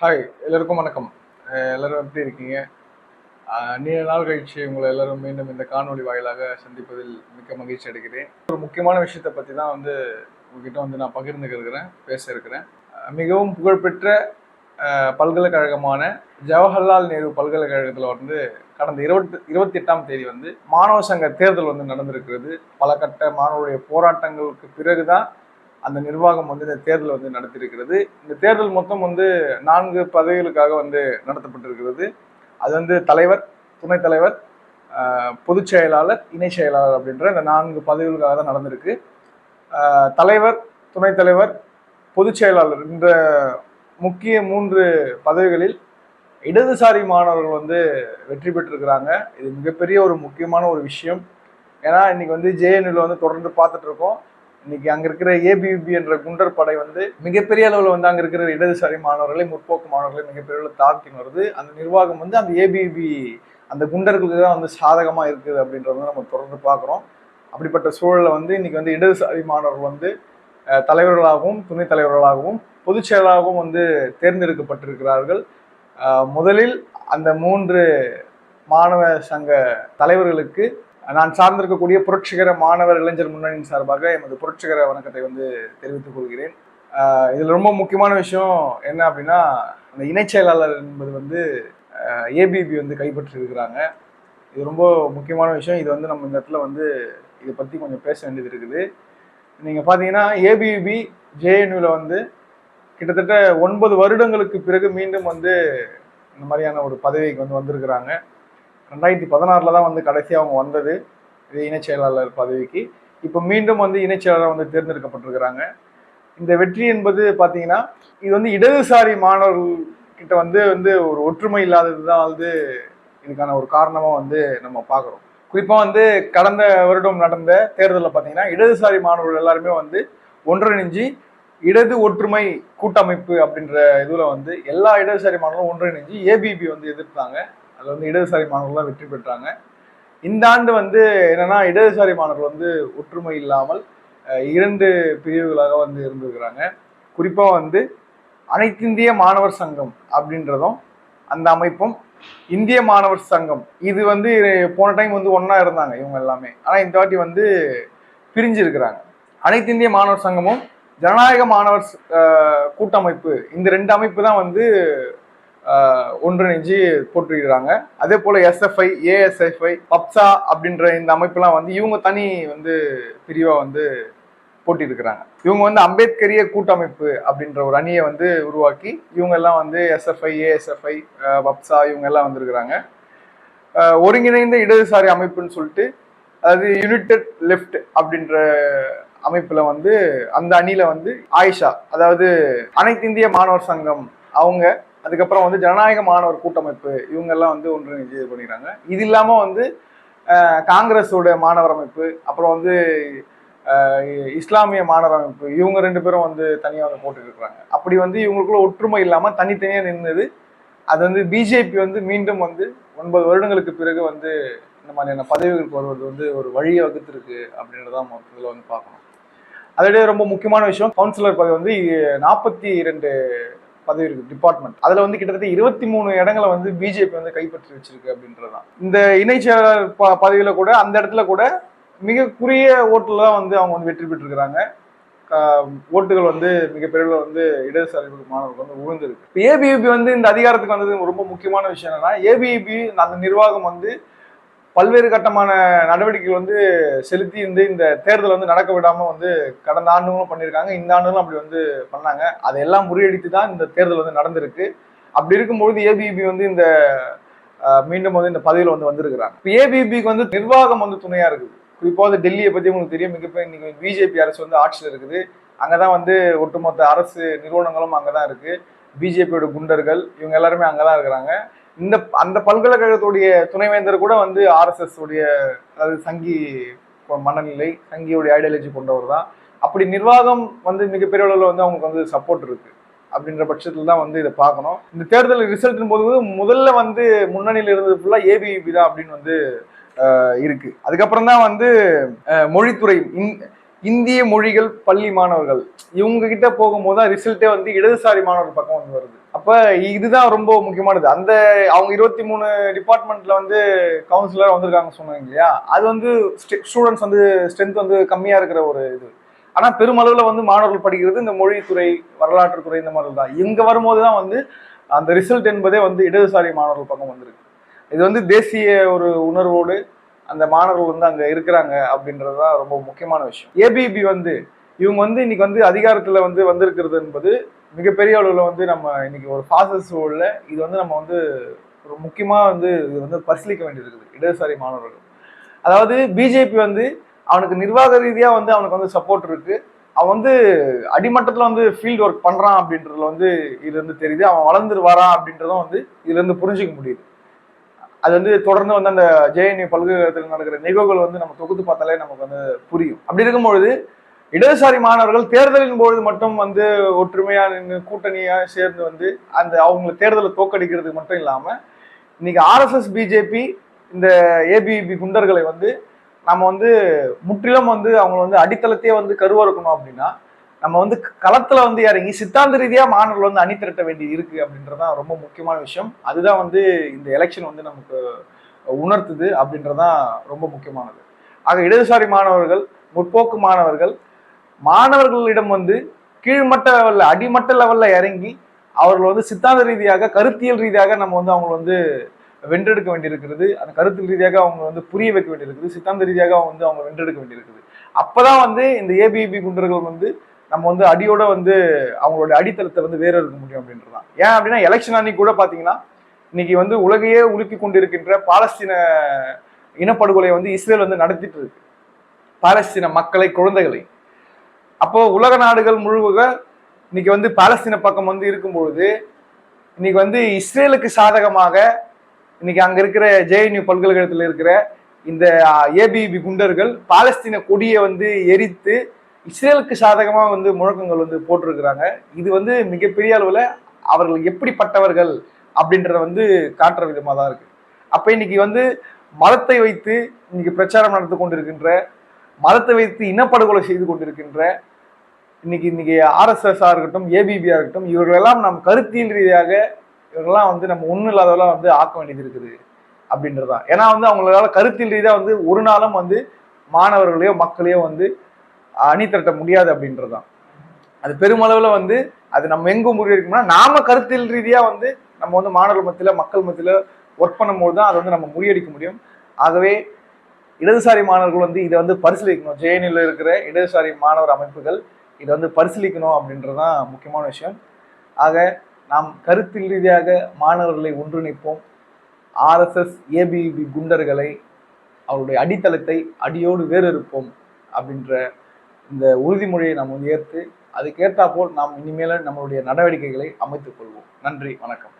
Hi எல்லோருக்கும் வணக்கம். எல்லோரும் எப்படி இருக்கீங்க? நீண்ட நாள் கழிச்சு உங்களை எல்லாரும் மீண்டும் இந்த காணொளி வாயிலாக சந்திப்பதில் மிக்க மகிழ்ச்சி அடைகிறேன். ஒரு முக்கியமான விஷயத்தை பற்றி தான் வந்து உங்ககிட்ட வந்து நான் பகிர்ந்துக்க இருக்கிறேன் பேச இருக்கிறேன். மிகவும் புகழ்பெற்ற பல்கலைக்கழகமான ஜவஹர்லால் நேரு பல்கலைக்கழகத்தில் வந்து கடந்த இருபத்தி இருபத்தி எட்டாம் தேதி வந்து மாணவ சங்க தேர்தல் வந்து நடந்திருக்கிறது. பல கட்ட மாணவருடைய போராட்டங்களுக்கு பிறகுதான் அந்த நிர்வாகம் வந்து இந்த தேர்தல் வந்து நடத்தியிருக்கிறது. இந்த தேர்தல் மொத்தம் வந்து நான்கு பதவிகளுக்காக வந்து நடத்தப்பட்டிருக்கிறது. அது வந்து தலைவர் துணைத் தலைவர் பொதுச் செயலாளர் இணை செயலாளர் அப்படின்ற இந்த நான்கு பதவிகளுக்காக தான் நடந்திருக்கு. தலைவர் துணைத் தலைவர் பொதுச் செயலாளர் இந்த முக்கிய மூன்று பதவிகளில் இடதுசாரி மாணவர்கள் வந்து வெற்றி பெற்றிருக்கிறாங்க. இது மிகப்பெரிய ஒரு முக்கியமான ஒரு விஷயம். ஏன்னா இன்னைக்கு வந்து ஜேஎன்யூல வந்து தொடர்ந்து பார்த்துட்டு இருக்கோம். இன்னைக்கு அங்க இருக்கிற ஏபிபி என்ற குண்டர் படை வந்து மிகப்பெரிய அளவில் வந்து அங்க இருக்கிற இடதுசாரி மாணவர்களை முற்போக்கு மாணவர்களை மிகப்பெரிய அளவில் தாக்கின்னு வருது. அந்த நிர்வாகம் வந்து அந்த ஏபிபி அந்த குண்டர்களுக்கு தான் வந்து சாதகமா இருக்குது அப்படின்றத நம்ம தொடர்ந்து பார்க்குறோம். அப்படிப்பட்ட சூழலை வந்து இன்னைக்கு வந்து இடதுசாரி மாணவர்கள் வந்து தலைவர்களாகவும் துணைத் தலைவர்களாகவும் பொதுச்செயலராகவும் வந்து தேர்ந்தெடுக்கப்பட்டிருக்கிறார்கள். முதலில் அந்த மூன்று மாணவ சங்க தலைவர்களுக்கு நான் சார்ந்திருக்கக்கூடிய புரட்சிகர மாணவர் இளைஞர் முன்னணியின் சார்பாக எமது புரட்சிகர வணக்கத்தை வந்து தெரிவித்துக் கொள்கிறேன். இதில் ரொம்ப முக்கியமான விஷயம் என்ன அப்படின்னா அந்த இணைச் செயலாளர் என்பது வந்து ஏபிபி வந்து கைப்பற்றிருக்கிறாங்க இது ரொம்ப முக்கியமான விஷயம். இது வந்து நம்ம இந்த இடத்துல வந்து இதை பற்றி கொஞ்சம் பேச வேண்டியது இருக்குது. நீங்கள் பார்த்தீங்கன்னா ஏபிபி ஜேஎன்யூவில் வந்து கிட்டத்தட்ட ஒன்பது வருடங்களுக்கு பிறகு மீண்டும் வந்து இந்த மாதிரியான ஒரு பதவிக்கு வந்து வந்திருக்கிறாங்க. ரெண்டாயிரத்தி பதினாறில் தான் வந்து கடைசியாக அவங்க வந்தது. இது இணைச் செயலாளர் பதவிக்கு. இப்போ மீண்டும் வந்து இணைச் செயலாளர் வந்து தேர்ந்தெடுக்கப்பட்டிருக்கிறாங்க. இந்த வெற்றி என்பது பார்த்தீங்கன்னா இது வந்து இடதுசாரி மாணவர்கள் கிட்ட வந்து வந்து ஒரு ஒற்றுமை இல்லாதது தான் வந்து இதுக்கான ஒரு காரணமாக வந்து நம்ம பார்க்குறோம் குறிப்பாக வந்து கடந்த வருடம் நடந்த தேர்தலில் பார்த்தீங்கன்னா இடதுசாரி மாணவர்கள் எல்லாருமே வந்து ஒன்றிணைஞ்சு இடது ஒற்றுமை கூட்டமைப்பு அப்படின்ற இதில் வந்து எல்லா இடதுசாரி மாணவர்களும் ஒன்றிணைஞ்சு ஏபிபி வந்து எதிர்த்தாங்க. அதில் வந்து இடதுசாரி மாணவர்கள் தான் வெற்றி பெற்றாங்க. இந்த ஆண்டு வந்து என்னன்னா இடதுசாரி மாணவர்கள் வந்து ஒற்றுமை இல்லாமல் இரண்டு பிரிவுகளாக வந்து இருந்திருக்கிறாங்க. குறிப்பாக வந்து அனைத்திந்திய மாணவர் சங்கம் அப்படின்றதும் அந்த அமைப்பும் இந்திய மாணவர் சங்கம். இது வந்து போன டைம் வந்து ஒன்றா இருந்தாங்க இவங்க எல்லாமே. ஆனால் இந்த வாட்டி வந்து பிரிஞ்சிருக்கிறாங்க. அனைத்திந்திய அனைத்து இந்திய மாணவர் சங்கமும் ஜனநாயக மாணவர் கூட்டமைப்பு இந்த ரெண்டு அமைப்பு தான் வந்து ஒன்றிணைஞ்சு போட்டிருக்கிறாங்க அதே போல எஸ்எஃப்ஐ ஏஎஸ்எஃப்ஐ பப்சா அப்படின்ற இந்த அமைப்புலாம் வந்து இவங்க தனி வந்து பிரிவாக வந்து போட்டியிருக்கிறாங்க இவங்க வந்து அம்பேத்கரிய கூட்டமைப்பு அப்படின்ற ஒரு அணியை வந்து உருவாக்கி இவங்க எல்லாம் வந்து எஸ்எஃப்ஐ ஏஎஸ்எஃப்ஐ பப்சா இவங்க எல்லாம் வந்திருக்கிறாங்க. ஒருங்கிணைந்த இடதுசாரி அமைப்புன்னு சொல்லிட்டு அதாவது யுனைடெட் லெஃப்ட் அப்படின்ற அமைப்புல வந்து அந்த அணியில வந்து ஆயிஷா அதாவது அனைத்து இந்திய மாணவர் சங்கம் அவங்க அதுக்கப்புறம் வந்து ஜனநாயக மாணவர் கூட்டமைப்பு இவங்கெல்லாம் வந்து ஒன்றிணைஞ்சு இது பண்ணிக்கிறாங்க. இது இல்லாமல் வந்து காங்கிரஸோட மாணவர் அமைப்பு அப்புறம் வந்து இஸ்லாமிய மாணவர் அமைப்பு இவங்க ரெண்டு பேரும் வந்து தனியாக வந்து போட்டுட்டு இருக்கிறாங்க அப்படி வந்து இவங்களுக்குள்ள ஒற்றுமை இல்லாமல் தனித்தனியாக நின்றுது அது வந்து பிஜேபி வந்து மீண்டும் வந்து ஒன்பது வருடங்களுக்கு பிறகு வந்து இந்த மாதிரியான பதவிகளுக்கு வருவது வந்து ஒரு வழியை வகுத்திருக்கு அப்படின்றதான் இதில் வந்து பார்க்கணும். அதோடய ரொம்ப முக்கியமான விஷயம் கவுன்சிலர் பதவி வந்து நாற்பத்தி இரண்டு பதவி இருக்கு டிபார்ட்மெண்ட் அதுல வந்து கிட்டத்தட்ட இருபத்தி மூணு இடங்களை வந்து பிஜேபி வந்து கைப்பற்றி வச்சிருக்கு அப்படின்றதுதான். இந்த இணைச் செயலாளர் ப- பதவியில கூட அந்த இடத்துல கூட மிக குறுகிய ஓட்டுல தான் வந்து அவங்க வந்து வெற்றி பெற்றிருக்கிறாங்க. ஓட்டுகள் வந்து மிகப்பெரிய வந்து இடதுசாரி மாணவர்கள் வந்து உழுந்திருக்கு. ஏபிபி வந்து இந்த அதிகாரத்துக்கு வந்தது ரொம்ப முக்கியமான விஷயம் என்னன்னா ஏபிபி அந்த நிர்வாகம் வந்து பல்வேறு கட்டமான நடவடிக்கைகள் வந்து செலுத்தி இருந்து இந்த தேர்தல் வந்து நடக்க விடாமல் வந்து கடந்த ஆண்டுகளும் பண்ணியிருக்காங்க. இந்த ஆண்டுகளும் அப்படி வந்து பண்ணாங்க. அதையெல்லாம் முறியடித்து தான் இந்த தேர்தல் வந்து நடந்திருக்கு. அப்படி இருக்கும்பொழுது ஏபிபி வந்து இந்த மீண்டும் வந்து இந்த பதவியில் வந்து வந்திருக்கிறாங்க. இப்போ ஏபிபிக்கு வந்து நிர்வாகம் வந்து துணையாக இருக்குது. குறிப்பாக டெல்லியை பற்றி உங்களுக்கு தெரியும். மிகப்பெரிய இன்னைக்கு பிஜேபி அரசு வந்து ஆட்சியில் இருக்குது. அங்கே தான் வந்து ஒட்டுமொத்த அரசு நிறுவனங்களும் அங்கே தான் இருக்குது பிஜேபியோட குண்டர்கள் இவங்க எல்லாருமே அங்கே தான் இருக்கிறாங்க. இந்த அந்த பல்கலைக்கழகத்துடைய துணைவேந்தர் கூட வந்து ஆர்எஸ்எஸ் உடைய அதாவது சங்கி மனநிலை சங்கியுடைய ஐடியாலஜி கொண்டவர் தான். அப்படி நிர்வாகம் வந்து மிகப்பெரிய அளவில் வந்து அவங்களுக்கு வந்து சப்போர்ட் இருக்கு. அப்படின்ற பட்சத்தில் தான் வந்து இதை பார்க்கணும். இந்த தேர்தல் ரிசல்ட் போது முதல்ல வந்து முன்னணியில் இருந்தது ஃபுல்லாக ஏபிபி தான் அப்படின்னு வந்து இருக்கு. அதுக்கப்புறம் தான் வந்து மொழித்துறை இந்- இந்திய மொழிகள் பள்ளி மாணவர்கள். இவங்க கிட்ட போகும்போது தான் ரிசல்ட்டே வந்து இடதுசாரி மாணவர்கள் பக்கம் வந்து வருது. அப்ப இதுதான் ரொம்ப முக்கியமானது. அந்த அவங்க இருபத்தி மூணு டிபார்ட்மெண்ட்ல வந்து கவுன்சிலர் வந்திருக்காங்க சொன்னாங்க இல்லையா? அது வந்து ஸ்டூடெண்ட்ஸ் வந்து ஸ்ட்ரென்த் வந்து கம்மியா இருக்கிற ஒரு இது. ஆனா பெருமளவுல வந்து மாணவர்கள் படிக்கிறது இந்த மொழித்துறை வரலாற்று துறை இந்த மாதிரி தான் இங்க வரும்போது தான் வந்து அந்த ரிசல்ட் என்பதே வந்து இடதுசாரி மாணவர்கள் பக்கம் வந்திருக்கு. இது வந்து தேசிய ஒரு உணர்வோடு அந்த மாணவர்கள் வந்து அங்கே இருக்கிறாங்க அப்படின்றது தான் ரொம்ப முக்கியமான விஷயம். ஏபிபி வந்து இவங்க வந்து இன்னைக்கு வந்து அதிகாரத்தில் வந்து வந்திருக்கிறது என்பது மிகப்பெரிய அளவில் வந்து நம்ம இன்னைக்கு ஒரு ஃபாசஸ் உள்ள இது வந்து நம்ம வந்து ஒரு முக்கியமாக வந்து இது வந்து பரிசீலிக்க வேண்டியிருக்குது. இடதுசாரி மாணவர்கள். அதாவது பிஜேபி வந்து அவனுக்கு நிர்வாக ரீதியாக வந்து அவனுக்கு வந்து சப்போர்ட் இருக்குது அவன் வந்து அடிமட்டத்தில் வந்து ஃபீல்டு ஒர்க் பண்ணுறான் அப்படின்றதுல வந்து இதுலேருந்து தெரியுது. அவன் வளர்ந்துட்டு வரான் அப்படின்றதும் வந்து இதுலேருந்து புரிஞ்சிக்க புரிஞ்சுக்க முடியுது. அது வந்து தொடர்ந்து வந்து அந்த ஜேஎன்யூ பல்கலைக்கழகத்தில் நடக்கிற நிகழ்வுகள் வந்து நம்ம தொகுத்து பார்த்தாலே நமக்கு வந்து புரியும். அப்படி இருக்கும்பொழுது இடதுசாரி மாணவர்கள் தேர்தலின் பொழுது மட்டும் வந்து ஒற்றுமையா நின்று கூட்டணியா சேர்ந்து வந்து அந்த அவங்களை தேர்தலை தோக்கடிக்கிறதுக்கு மட்டும் இல்லாம இன்னைக்கு ஆர்எஸ்எஸ் பிஜேபி இந்த ஏபிபி குண்டர்களை வந்து நம்ம வந்து முற்றிலும் வந்து அவங்களை வந்து அடித்தளத்தையே வந்து கருவறுக்கணும் அப்படின்னா நம்ம வந்து களத்துல வந்து இறங்கி சித்தாந்த ரீதியா மாணவர்கள் வந்து அணி திரட்ட வேண்டியது இருக்கு அப்படின்றதான் ரொம்ப முக்கியமான விஷயம். அதுதான் வந்து இந்த எலெக்ஷன் வந்து நமக்கு உணர்த்துது அப்படின்றதான் ரொம்ப முக்கியமானது. ஆக இடதுசாரி மாணவர்கள் முற்போக்கு மாணவர்கள் மாணவர்களிடம் வந்து கீழ்மட்ட லெவல்ல அடிமட்ட லெவல்ல இறங்கி அவர்கள் வந்து சித்தாந்த ரீதியாக கருத்தியல் ரீதியாக நம்ம வந்து அவங்க வந்து வென்றெடுக்க வேண்டியிருக்கிறது. அந்த கருத்து ரீதியாக அவங்க வந்து புரிய வைக்க வேண்டியிருக்குது சித்தாந்த ரீதியாக அவங்க வந்து அவங்க வென்றெடுக்க வேண்டியிருக்குது அப்பதான் வந்து இந்த ஏபிபி குண்டர்கள் வந்து நம்ம வந்து அடியோட வந்து அவங்களோட அடித்தளத்தை வந்து வேற இருக்க முடியும் அப்படின்றதான் ஏன் அப்படின்னா எலெக்ஷன் அன்னைக்கு கூட பாத்தீங்கன்னா இன்னைக்கு வந்து உலகையே உலுக்கி கொண்டிருக்கின்ற பாலஸ்தீன இனப்படுகொலை வந்து இஸ்ரேல் வந்து நடத்திட்டு இருக்கு. பாலஸ்தீன மக்களை குழந்தைகளை. அப்போ உலக நாடுகள் முழுவதும் இன்னைக்கு வந்து பாலஸ்தீன பக்கம் வந்து இருக்கும்பொழுது இன்னைக்கு வந்து இஸ்ரேலுக்கு சாதகமாக இன்னைக்கு அங்க இருக்கிற ஜேஎன்யூ பல்கலைக்கழகத்தில் இருக்கிற இந்த ஏபிபி குண்டர்கள் பாலஸ்தீன கொடியை வந்து எரித்து இஸ்ரேலுக்கு சாதகமாக வந்து முழக்கங்கள் வந்து போட்டிருக்கிறாங்க. இது வந்து மிகப்பெரிய அளவில் அவர்கள் எப்படிப்பட்டவர்கள் அப்படின்றத வந்து காட்டுற விதமாக தான் இருக்கு. அப்போ இன்னைக்கு வந்து மதத்தை வைத்து இன்னைக்கு பிரச்சாரம் நடத்தி கொண்டிருக்கின்ற மதத்தை வைத்து இனப்படுகொலை செய்து கொண்டிருக்கின்ற இன்னைக்கு இன்னைக்கு ஆர்எஸ்எஸ்ஸாக இருக்கட்டும் ஏபிபியாக இருக்கட்டும் இவர்களெல்லாம் நம் கருத்தியல் ரீதியாக இவர்களெல்லாம் வந்து நம்ம ஒன்றும் இல்லாதவெல்லாம் வந்து ஆக்க வேண்டியது இருக்குது அப்படின்றதான் ஏன்னா வந்து அவங்களால கருத்தியல் ரீதியாக வந்து ஒரு நாளும் வந்து மாணவர்களையோ மக்களையோ வந்து அணி திரட்ட முடியாது அப்படின்றதான் அது பெருமளவுல வந்து அது நம்ம எங்கும் முறியடிக்கணும்னா நாம கருத்தியல் ரீதியா வந்து நம்ம வந்து மாணவர்கள் மத்தியில மக்கள் மத்தியில ஒர்க் பண்ணும்போது தான் அதை வந்து நம்ம முறியடிக்க முடியும். ஆகவே இடதுசாரி மாணவர்கள் வந்து இதை வந்து பரிசீலிக்கணும். ஜேஎன்யூல இருக்கிற இடதுசாரி மாணவர் அமைப்புகள் இதை வந்து பரிசீலிக்கணும் அப்படின்றதான் முக்கியமான விஷயம். ஆக நாம் கருத்தில் ரீதியாக மாணவர்களை ஒன்றிணைப்போம். ஆர்எஸ்எஸ் ஏபிபி குண்டர்களை அவருடைய அடித்தளத்தை அடியோடு வேறு இருப்போம் அப்படின்ற இந்த உறுதிமொழியை நாம் வந்து ஏற்று அதுக்கேற்றாப்போல் நாம் இனிமேல நம்மளுடைய நடவடிக்கைகளை அமைத்துக் கொள்வோம். நன்றி வணக்கம்.